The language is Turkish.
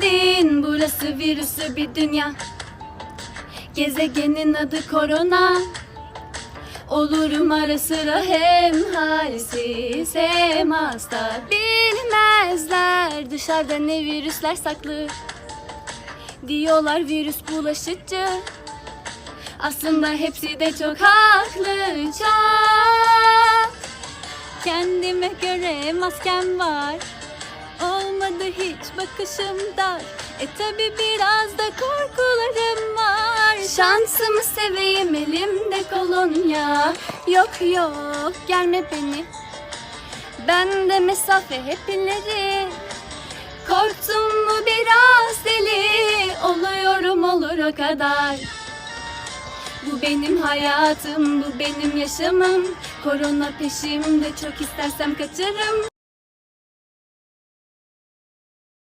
bildin burası virüslü bir dünya. Gezegenin adı korona. Olurum ara sıra hem halsiz hem hasta. Bilmezler dışarıda ne virüsler saklı. Diyorlar virüs bulaşıcı. Aslında hepsi de çok haklı. Çok. Kendime göre maskem var Olmadı hiç bakışım dar. E tabi biraz da korkularım var. Şansımı seveyim elimde kolonya. Yok yok gelme beni. Bende mesafe hep ileri. Korktum mu biraz deli. Oluyorum olur o kadar. Bu benim hayatım, bu benim yaşamım. Korona peşimde çok istersem kaçarım